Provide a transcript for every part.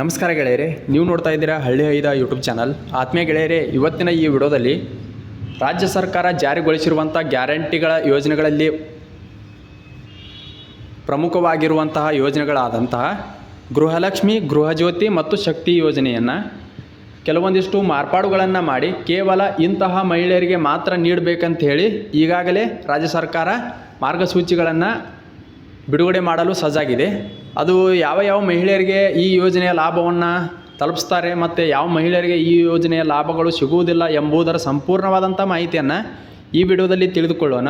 ನಮಸ್ಕಾರ ಗೆಳೆಯರೆ, ನೀವು ನೋಡ್ತಾ ಇದ್ದೀರಾ ಹಳ್ಳಿ ಐದ ಯೂಟ್ಯೂಬ್ ಚಾನಲ್ ಆತ್ಮೀಯ ಗೆಳೆಯರೆ, ಇವತ್ತಿನ ಈ ವಿಡಿಯೋದಲ್ಲಿ ರಾಜ್ಯ ಸರ್ಕಾರ ಜಾರಿಗೊಳಿಸಿರುವಂಥ ಗ್ಯಾರಂಟಿಗಳ ಯೋಜನೆಗಳಲ್ಲಿ ಪ್ರಮುಖವಾಗಿರುವಂತಹ ಯೋಜನೆಗಳಾದಂತಹ ಗೃಹಲಕ್ಷ್ಮಿ, ಗೃಹಜ್ಯೋತಿ ಮತ್ತು ಶಕ್ತಿ ಯೋಜನೆಯನ್ನು ಕೆಲವೊಂದಿಷ್ಟು ಮಾರ್ಪಾಡುಗಳನ್ನು ಮಾಡಿ ಕೇವಲ ಇಂತಹ ಮಹಿಳೆಯರಿಗೆ ಮಾತ್ರ ನೀಡಬೇಕಂತ ಹೇಳಿ ಈಗಾಗಲೇ ರಾಜ್ಯ ಸರ್ಕಾರ ಮಾರ್ಗಸೂಚಿಗಳನ್ನು ಬಿಡುಗಡೆ ಮಾಡಲು ಸಜ್ಜಾಗಿದೆ. ಅದು ಯಾವ ಯಾವ ಮಹಿಳೆಯರಿಗೆ ಈ ಯೋಜನೆಯ ಲಾಭವನ್ನು ತಲುಪಿಸ್ತಾರೆ ಮತ್ತು ಯಾವ ಮಹಿಳೆಯರಿಗೆ ಈ ಯೋಜನೆಯ ಲಾಭಗಳು ಸಿಗುವುದಿಲ್ಲ ಎಂಬುದರ ಸಂಪೂರ್ಣವಾದಂಥ ಮಾಹಿತಿಯನ್ನು ಈ ವಿಡಿಯೋದಲ್ಲಿ ತಿಳಿದುಕೊಳ್ಳೋಣ.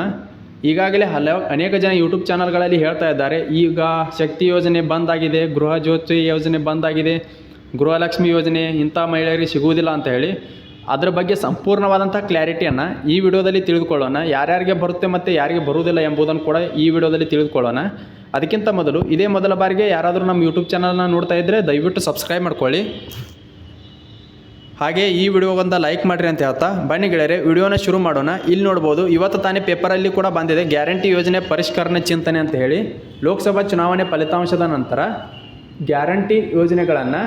ಈಗಾಗಲೇ ಹಲವು ಅನೇಕ ಜನ ಯೂಟ್ಯೂಬ್ ಚಾನಲ್ಗಳಲ್ಲಿ ಹೇಳ್ತಾ ಇದ್ದಾರೆ, ಈಗ ಶಕ್ತಿ ಯೋಜನೆ ಬಂದಾಗಿದೆ, ಗೃಹ ಜ್ಯೋತಿ ಯೋಜನೆ ಬಂದಾಗಿದೆ, ಗೃಹಲಕ್ಷ್ಮಿ ಯೋಜನೆ ಇಂಥ ಮಹಿಳೆಯರಿಗೆ ಸಿಗುವುದಿಲ್ಲ ಅಂತ ಹೇಳಿ. ಅದರ ಬಗ್ಗೆ ಸಂಪೂರ್ಣವಾದಂಥ ಕ್ಲಾರಿಟಿಯನ್ನು ಈ ವಿಡಿಯೋದಲ್ಲಿ ತಿಳಿದುಕೊಳ್ಳೋಣ. ಯಾರ್ಯಾರಿಗೆ ಬರುತ್ತೆ ಮತ್ತು ಯಾರಿಗೆ ಬರುವುದಿಲ್ಲ ಎಂಬುದನ್ನು ಕೂಡ ಈ ವಿಡಿಯೋದಲ್ಲಿ ತಿಳಿದುಕೊಳ್ಳೋಣ. ಅದಕ್ಕಿಂತ ಮೊದಲು ಇದೇ ಮೊದಲ ಬಾರಿಗೆ ಯಾರಾದರೂ ನಮ್ಮ ಯೂಟ್ಯೂಬ್ ಚಾನಲ್ನ ನೋಡ್ತಾ ಇದ್ದರೆ ದಯವಿಟ್ಟು ಸಬ್ಸ್ಕ್ರೈಬ್ ಮಾಡ್ಕೊಳ್ಳಿ. ಹಾಗೆ ಈ ವಿಡಿಯೋಗೊಂದು ಲೈಕ್ ಮಾಡಿರಿ ಅಂತ ಹೇಳ್ತಾ. ಬನ್ನಿ ಗೆಳೆಯರೆ, ವಿಡಿಯೋನ ಶುರು ಮಾಡೋಣ. ಇಲ್ಲಿ ನೋಡ್ಬೋದು, ಇವತ್ತು ತಾನೇ ಪೇಪರಲ್ಲಿ ಕೂಡ ಬಂದಿದೆ. ಗ್ಯಾರಂಟಿ ಯೋಜನೆ ಪರಿಷ್ಕರಣೆ ಚಿಂತನೆ ಅಂತ ಹೇಳಿ. ಲೋಕಸಭಾ ಚುನಾವಣೆ ಫಲಿತಾಂಶದ ನಂತರ ಗ್ಯಾರಂಟಿ ಯೋಜನೆಗಳನ್ನು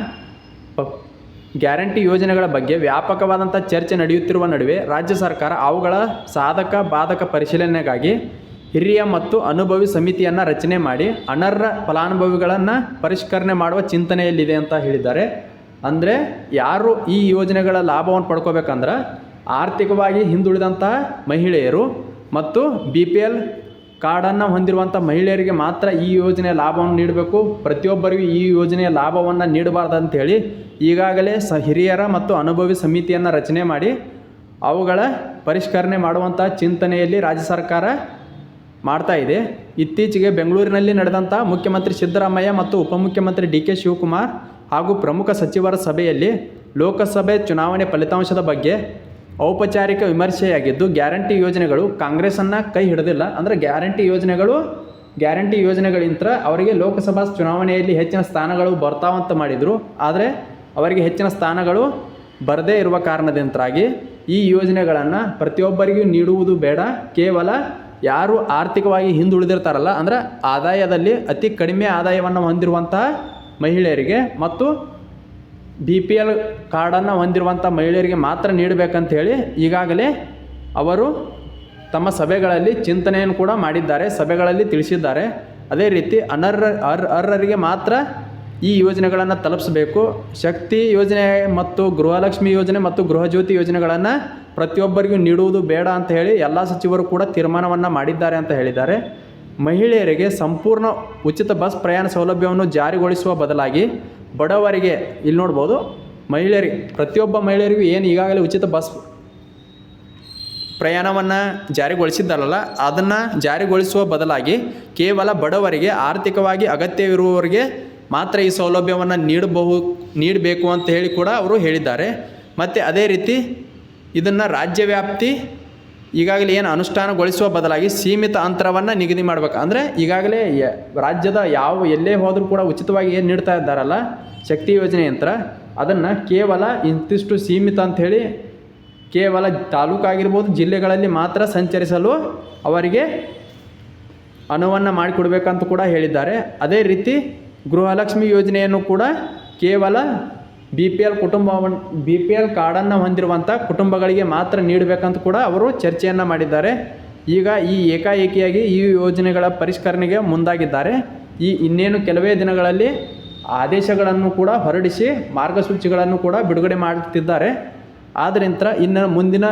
ಗ್ಯಾರಂಟಿ ಯೋಜನೆಗಳ ಬಗ್ಗೆ ವ್ಯಾಪಕವಾದಂಥ ಚರ್ಚೆ ನಡೆಯುತ್ತಿರುವ ನಡುವೆ ರಾಜ್ಯ ಸರ್ಕಾರ ಅವುಗಳ ಸಾಧಕ ಬಾಧಕ ಪರಿಶೀಲನೆಗಾಗಿ ಹಿರಿಯ ಮತ್ತು ಅನುಭವಿ ಸಮಿತಿಯನ್ನು ರಚನೆ ಮಾಡಿ ಅನರ್ಹ ಫಲಾನುಭವಿಗಳನ್ನು ಪರಿಷ್ಕರಣೆ ಮಾಡುವ ಚಿಂತನೆಯಲ್ಲಿದೆ ಅಂತ ಹೇಳಿದ್ದಾರೆ. ಅಂದರೆ ಯಾರು ಈ ಯೋಜನೆಗಳ ಲಾಭವನ್ನು ಪಡ್ಕೋಬೇಕಂದ್ರೆ ಆರ್ಥಿಕವಾಗಿ ಹಿಂದುಳಿದಂತಹ ಮಹಿಳೆಯರು ಮತ್ತು ಬಿ ಪಿ ಎಲ್ ಕಾರ್ಡನ್ನು ಹೊಂದಿರುವಂಥ ಮಹಿಳೆಯರಿಗೆ ಮಾತ್ರ ಈ ಯೋಜನೆಯ ಲಾಭವನ್ನು ನೀಡಬೇಕು. ಪ್ರತಿಯೊಬ್ಬರಿಗೂ ಈ ಯೋಜನೆಯ ಲಾಭವನ್ನು ನೀಡಬಾರ್ದು ಅಂತೇಳಿ ಈಗಾಗಲೇ ಸ ಹಿರಿಯರ ಮತ್ತು ಅನುಭವಿ ಸಮಿತಿಯನ್ನು ರಚನೆ ಮಾಡಿ ಅವುಗಳ ಪರಿಷ್ಕರಣೆ ಮಾಡುವಂಥ ಚಿಂತನೆಯಲ್ಲಿ ರಾಜ್ಯ ಸರ್ಕಾರ ಮಾಡ್ತಾ ಇದೆ. ಇತ್ತೀಚೆಗೆ ಬೆಂಗಳೂರಿನಲ್ಲಿ ನಡೆದಂಥ ಮುಖ್ಯಮಂತ್ರಿ ಸಿದ್ದರಾಮಯ್ಯ ಮತ್ತು ಉಪಮುಖ್ಯಮಂತ್ರಿ ಡಿ ಕೆ ಶಿವಕುಮಾರ್ ಹಾಗೂ ಪ್ರಮುಖ ಸಚಿವರ ಸಭೆಯಲ್ಲಿ ಲೋಕಸಭೆ ಚುನಾವಣೆ ಫಲಿತಾಂಶದ ಬಗ್ಗೆ ಔಪಚಾರಿಕ ವಿಮರ್ಶೆಯಾಗಿದ್ದು ಗ್ಯಾರಂಟಿ ಯೋಜನೆಗಳು ಕಾಂಗ್ರೆಸ್ಸನ್ನು ಕೈ ಹಿಡಿದಿಲ್ಲ. ಅಂದರೆ ಗ್ಯಾರಂಟಿ ಯೋಜನೆಗಳು, ಗ್ಯಾರಂಟಿ ಯೋಜನೆಗಳಿಂದ ಅವರಿಗೆ ಲೋಕಸಭಾ ಚುನಾವಣೆಯಲ್ಲಿ ಹೆಚ್ಚಿನ ಸ್ಥಾನಗಳು ಬರ್ತಾವಂತ ಮಾಡಿದರು. ಆದರೆ ಅವರಿಗೆ ಹೆಚ್ಚಿನ ಸ್ಥಾನಗಳು ಬರದೇ ಇರುವ ಕಾರಣದಿಂದಾಗಿ ಈ ಯೋಜನೆಗಳನ್ನು ಪ್ರತಿಯೊಬ್ಬರಿಗೂ ನೀಡುವುದು ಬೇಡ. ಕೇವಲ ಯಾರು ಆರ್ಥಿಕವಾಗಿ ಹಿಂದುಳಿದಿರ್ತಾರಲ್ಲ, ಅಂದರೆ ಆದಾಯದಲ್ಲಿ ಅತಿ ಕಡಿಮೆ ಆದಾಯವನ್ನು ಹೊಂದಿರುವಂತಹ ಮಹಿಳೆಯರಿಗೆ ಮತ್ತು ಬಿ ಪಿ ಎಲ್ ಕಾರ್ಡನ್ನು ಹೊಂದಿರುವಂಥ ಮಹಿಳೆಯರಿಗೆ ಮಾತ್ರ ನೀಡಬೇಕಂತ ಹೇಳಿ ಈಗಾಗಲೇ ಅವರು ತಮ್ಮ ಸಭೆಗಳಲ್ಲಿ ಚಿಂತನೆಯನ್ನು ಕೂಡ ಮಾಡಿದ್ದಾರೆ, ಸಭೆಗಳಲ್ಲಿ ತಿಳಿಸಿದ್ದಾರೆ. ಅದೇ ರೀತಿ ಅನರ್ಹ, ಅರ್, ಅರ್ಹರಿಗೆ ಮಾತ್ರ ಈ ಯೋಜನೆಗಳನ್ನು ತಲುಪಿಸಬೇಕು. ಶಕ್ತಿ ಯೋಜನೆ ಮತ್ತು ಗೃಹಲಕ್ಷ್ಮಿ ಯೋಜನೆ ಮತ್ತು ಗೃಹಜ್ಯೋತಿ ಯೋಜನೆಗಳನ್ನು ಪ್ರತಿಯೊಬ್ಬರಿಗೂ ನೀಡುವುದು ಬೇಡ ಅಂತ ಹೇಳಿ ಎಲ್ಲ ಸಚಿವರು ಕೂಡ ತೀರ್ಮಾನವನ್ನು ಮಾಡಿದ್ದಾರೆ ಅಂತ ಹೇಳಿದ್ದಾರೆ. ಮಹಿಳೆಯರಿಗೆ ಸಂಪೂರ್ಣ ಉಚಿತ ಬಸ್ ಪ್ರಯಾಣ ಸೌಲಭ್ಯವನ್ನು ಜಾರಿಗೊಳಿಸುವ ಬದಲಾಗಿ ಬಡವರಿಗೆ, ಇಲ್ಲಿ ನೋಡ್ಬೋದು ಮಹಿಳೆಯರಿಗೆ ಪ್ರತಿಯೊಬ್ಬ ಮಹಿಳೆಯರಿಗೂ ಏನು ಈಗಾಗಲೇ ಉಚಿತ ಬಸ್ ಪ್ರಯಾಣವನ್ನು ಜಾರಿಗೊಳಿಸಿದ್ದಾರಲ್ಲ, ಅದನ್ನು ಜಾರಿಗೊಳಿಸುವ ಬದಲಾಗಿ ಕೇವಲ ಬಡವರಿಗೆ ಆರ್ಥಿಕವಾಗಿ ಅಗತ್ಯವಿರುವವರಿಗೆ ಮಾತ್ರ ಈ ಸೌಲಭ್ಯವನ್ನು ನೀಡಬಹು ನೀಡಬೇಕು ಅಂತ ಹೇಳಿ ಕೂಡ ಅವರು ಹೇಳಿದ್ದಾರೆ. ಮತ್ತು ಅದೇ ರೀತಿ ಇದನ್ನು ರಾಜ್ಯ ವ್ಯಾಪ್ತಿ ಈಗಾಗಲೇ ಏನು ಅನುಷ್ಠಾನಗೊಳಿಸುವ ಬದಲಾಗಿ ಸೀಮಿತ ಅಂತರವನ್ನು ನಿಗದಿ ಮಾಡಬೇಕು. ಅಂದರೆ ಈಗಾಗಲೇ ರಾಜ್ಯದ ಯಾವ ಎಲ್ಲೇ ಹೋದರೂ ಕೂಡ ಉಚಿತವಾಗಿ ಏನು ನೀಡ್ತಾ ಇದ್ದಾರಲ್ಲ, ಶಕ್ತಿ ಯೋಜನೆ ಯಂತ್ರ, ಅದನ್ನು ಕೇವಲ ಇಂತಿಷ್ಟು ಸೀಮಿತ ಅಂಥೇಳಿ ಕೇವಲ ತಾಲೂಕಾಗಿರ್ಬೋದು ಜಿಲ್ಲೆಗಳಲ್ಲಿ ಮಾತ್ರ ಸಂಚರಿಸಲು ಅವರಿಗೆ ಅನುವನ್ನು ಮಾಡಿಕೊಡ್ಬೇಕಂತ ಕೂಡ ಹೇಳಿದ್ದಾರೆ. ಅದೇ ರೀತಿ ಗೃಹಲಕ್ಷ್ಮಿ ಯೋಜನೆಯನ್ನು ಕೂಡ ಕೇವಲ ಬಿ ಪಿ ಎಲ್ ಕುಟುಂಬವನ್ನು ಬಿ ಪಿ ಎಲ್ ಕಾರ್ಡನ್ನು ಹೊಂದಿರುವಂಥ ಕುಟುಂಬಗಳಿಗೆ ಮಾತ್ರ ನೀಡಬೇಕಂತ ಕೂಡ ಅವರು ಚರ್ಚೆಯನ್ನು ಮಾಡಿದ್ದಾರೆ. ಈಗ ಈ ಏಕಾಏಕಿಯಾಗಿ ಈ ಯೋಜನೆಗಳ ಪರಿಷ್ಕರಣೆಗೆ ಮುಂದಾಗಿದ್ದಾರೆ. ಈ ಇನ್ನೇನು ಕೆಲವೇ ದಿನಗಳಲ್ಲಿ ಆದೇಶಗಳನ್ನು ಕೂಡ ಹೊರಡಿಸಿ ಮಾರ್ಗಸೂಚಿಗಳನ್ನು ಕೂಡ ಬಿಡುಗಡೆ ಮಾಡುತ್ತಿದ್ದಾರೆ. ಆದ್ದರಿಂದ ಇನ್ನು ಮುಂದಿನ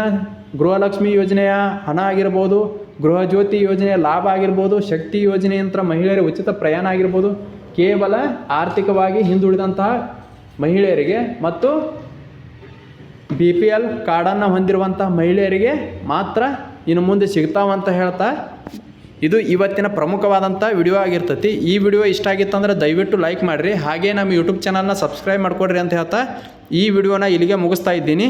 ಗೃಹಲಕ್ಷ್ಮಿ ಯೋಜನೆಯ ಹಣ ಆಗಿರ್ಬೋದು ಗೃಹಜ್ಯೋತಿ ಯೋಜನೆಯ ಲಾಭ ಆಗಿರ್ಬೋದು, ಶಕ್ತಿ ಯೋಜನೆಯಂತ್ರ ಮಹಿಳೆಯರ ಉಚಿತ ಪ್ರಯಾಣ ಆಗಿರ್ಬೋದು, ಕೇವಲ ಆರ್ಥಿಕವಾಗಿ ಹಿಂದುಳಿದಂತಹ ಮಹಿಳೆಯರಿಗೆ ಮತ್ತು ಬಿ ಪಿ ಎಲ್ ಕಾರ್ಡನ್ನು ಹೊಂದಿರುವಂಥ ಮಹಿಳೆಯರಿಗೆ ಮಾತ್ರ ಇನ್ನು ಮುಂದೆ ಸಿಗ್ತಾವಂತ ಹೇಳ್ತಾ ಇದು ಇವತ್ತಿನ ಪ್ರಮುಖವಾದಂಥ ವಿಡಿಯೋ ಆಗಿರ್ತೈತಿ. ಈ ವಿಡಿಯೋ ಇಷ್ಟ ಆಗಿತ್ತಂದ್ರೆ ದಯವಿಟ್ಟು ಲೈಕ್ ಮಾಡಿರಿ. ಹಾಗೆ ನಮ್ಮ ಯೂಟ್ಯೂಬ್ ಚಾನಲ್ನ ಸಬ್ಸ್ಕ್ರೈಬ್ ಮಾಡ್ಕೊಡ್ರಿ ಅಂತ ಹೇಳ್ತಾ ಈ ವಿಡಿಯೋನ ಇಲ್ಲಿಗೆ ಮುಗಿಸ್ತಾ ಇದ್ದೀನಿ.